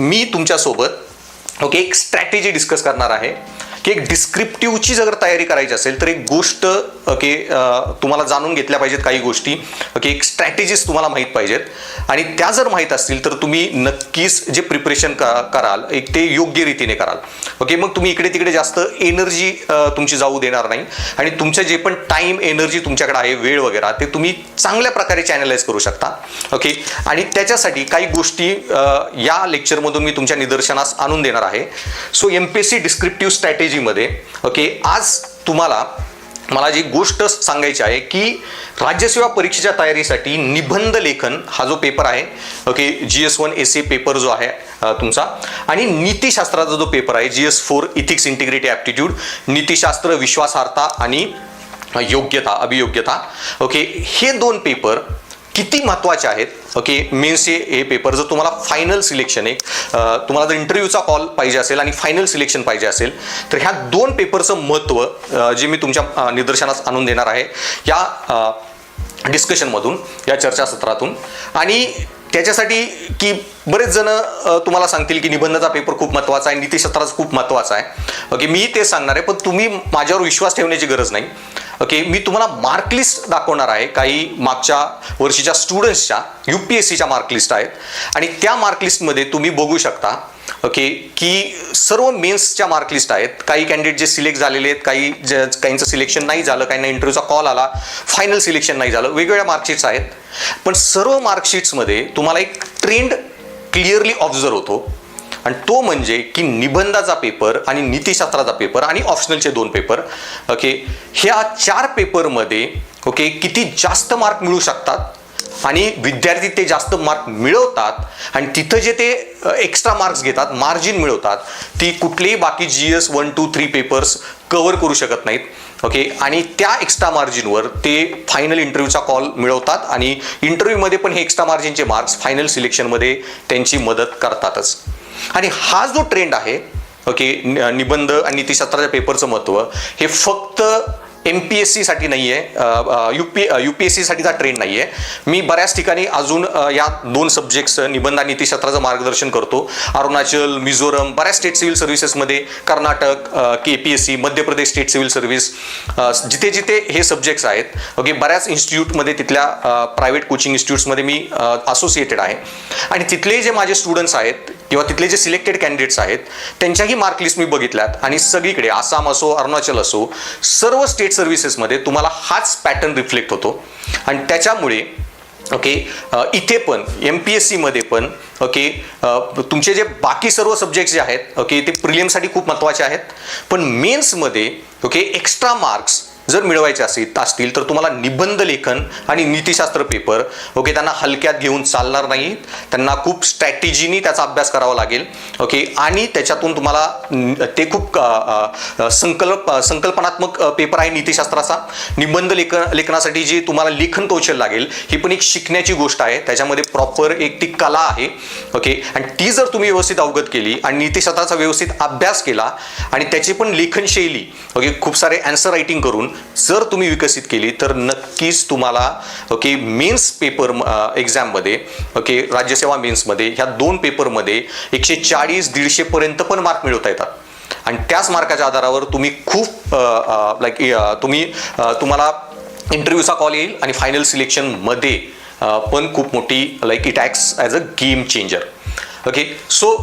मी तुमच्यासोबत ओके एक strategy discuss करणार आहे. की एक डिस्क्रिप्टिव्हची जर तयारी करायची असेल तर एक गोष्ट ओके तुम्हाला जाणून घेतल्या पाहिजेत काही गोष्टी. ओके एक स्ट्रॅटेजीज तुम्हाला माहीत पाहिजेत. आणि त्या जर माहीत असतील तर तुम्ही नक्कीच जे प्रिपरेशन कराल एक ते योग्य रीतीने कराल. ओके मग तुम्ही इकडे तिकडे जास्त एनर्जी तुमची जाऊ देणार नाही. आणि तुमचं जे पण टाईम एनर्जी तुमच्याकडे आहे वेळ वगैरे ते तुम्ही चांगल्या प्रकारे चॅनलाइज करू शकता. ओके आणि त्याच्यासाठी काही गोष्टी या लेक्चरमधून मी तुमच्या निदर्शनास आणून देणार आहे. So M P S C descriptive इंग्रजीमध्ये ओके आज तुम्हाला मला जी गोष्ट सांगायची आहे की राज्यसेवा परीक्षेच्या तयारीसाठी निबंध लेखन हा जो पेपर आहे okay G S one S A paper जो आहे तुमचा आणि नीतिशास्त्राचा जो पेपर आहे G S four ethics integrity aptitude नीतिशास्त्र विश्वासार्हता आणि योग्यता अभियोग्यता ओके हे दोन पेपर किती महत्त्वाचे आहेत? ओके मेन्स हे पेपर जर तुम्हाला फायनल सिलेक्शन आहे तुम्हाला जर इंटरव्ह्यूचा कॉल पाहिजे असेल आणि फायनल सिलेक्शन पाहिजे असेल तर ह्या दोन पेपरचं महत्त्व जे मी तुमच्या निदर्शनास आणून देणार आहे या डिस्कशनमधून या चर्चासत्रातून आणि त्याच्यासाठी की बरेच जण तुम्हाला सांगतील की निबंधाचा पेपर खूप महत्त्वाचा आहे नीतिशास्त्राचा खूप महत्त्वाचा आहे. ओके मी ते सांगणार आहे पण तुम्ही माझ्यावर विश्वास ठेवण्याची गरज नाही. ओके मी तुम्हाला मार्क लिस्ट दाखवणार आहे. काही मागच्या वर्षीच्या स्टुडंट्सच्या यू पी एस सीच्या मार्क लिस्ट आहेत. आणि त्या मार्क लिस्टमध्ये तुम्ही बघू शकता ओके की सर्व मेन्सच्या मार्क लिस्ट आहेत. काही कॅन्डिडेट जे सिलेक्ट झालेले आहेत काही जे काहींचं सिलेक्शन नाही झालं काहींना इंटरव्ह्यूचा कॉल आला फायनल सिलेक्शन नाही झालं वेगवेगळ्या मार्कशीट्स आहेत. पण सर्व मार्कशीट्समध्ये तुम्हाला एक ट्रेंड क्लिअरली ऑब्झर्व होतो. आणि तो म्हणजे की निबंधाचा पेपर आणि नीतिशास्त्राचा पेपर आणि ऑप्शनलचे दोन पेपर. ओके ह्या चार पेपरमध्ये ओके किती जास्त मार्क मिळू शकतात आणि विद्यार्थी ते जास्त मार्क मिळवतात आणि तिथं जे ते एक्स्ट्रा मार्क्स घेतात मार्जिन मिळवतात ती कुठलेही बाकी G S one two three papers cover करू शकत नाहीत. ओके आणि त्या एक्स्ट्रा मार्जिनवर ते फायनल इंटरव्ह्यूचा कॉल मिळवतात आणि इंटरव्ह्यूमध्ये पण हे एक्स्ट्रा मार्जिनचे मार्क्स फायनल सिलेक्शनमध्ये त्यांची मदत करतातच. आणि हा जो ट्रेंड आहे ओके निबंध आणि नीतिशास्त्राच्या पेपरचं महत्त्व हे फक्त एम पी एस सीसाठी नाही आहे U P U P S सीसाठीचा trend नाही आहे मी बऱ्याच ठिकाणी अजून या दोन सब्जेक्ट्स निबंध आणि नीतीशास्त्राचं मार्गदर्शन करतो. अरुणाचल मिझोरम बऱ्याच state civil सर्व्हिसेसमध्ये Karnataka K P S C Madhya Pradesh state civil service जिथे जिथे हे सब्जेक्ट्स आहेत ओके बऱ्याच इन्स्टिट्यूटमध्ये तिथल्या प्रायव्हेट कोचिंग इन्स्टिट्यूट्समध्ये मी असोसिएटेड आहे. आणि तिथले जे माझे स्टुडंट्स आहेत किंवा तिथले जे सिलेक्टेड कॅन्डिडेट्स आहेत त्यांच्याही मार्क लिस्ट मी बघितल्यात. आणि सगळीकडे आसाम असो अरुणाचल असो सर्व स्टेट सर्व्हिसेसमध्ये तुम्हाला हाच पॅटर्न रिफ्लेक्ट होतो. आणि त्याच्यामुळे ओके इथे पण एम पी एस सीमध्ये पण ओके तुमचे जे बाकी सर्व सब्जेक्ट्स जे आहेत ओके ते प्रिलियमसाठी खूप महत्त्वाचे आहेत. पण मेन्समध्ये ओके एक्स्ट्रा मार्क्स जर मिळवायचे असेल असतील तर तुम्हाला निबंध लेखन आणि नीतिशास्त्र पेपर ओके त्यांना हलक्यात घेऊन चालणार नाही त्यांना खूप स्ट्रॅटेजीनी त्याचा अभ्यास करावा लागेल ओके आणि त्याच्यातून तुम्हाला ते खूप संकल्प संकल्पनात्मक पेपर आहे नीतिशास्त्राचा. निबंध लेख लेखनासाठी जी तुम्हाला लेखन कौशल्य लागेल ही पण एक शिकण्याची गोष्ट आहे. त्याच्यामध्ये प्रॉपर एक ती कला आहे ओके आणि ती जर तुम्ही व्यवस्थित अवगत केली आणि नीतिशास्त्राचा व्यवस्थित अभ्यास केला आणि त्याची पण लेखनशैली ओके खूप सारे अँसर रायटिंग करून जर तुम्ही विकसित केली तर नक्कीच तुम्हाला ओके मेन्स पेपर एक्झाममध्ये ओके राज्यसेवा मेन्समध्ये ह्या दोन पेपरमध्ये एकशे चाळीस दीडशेपर्यंत पण मार्क मिळवता येतात. आणि त्याच मार्काच्या आधारावर तुम्ही खूप लाईक तुम्ही तुम्हाला इंटरव्ह्यूचा कॉल येईल आणि फायनल सिलेक्शनमध्ये पण खूप मोठी like it acts as a game changer okay so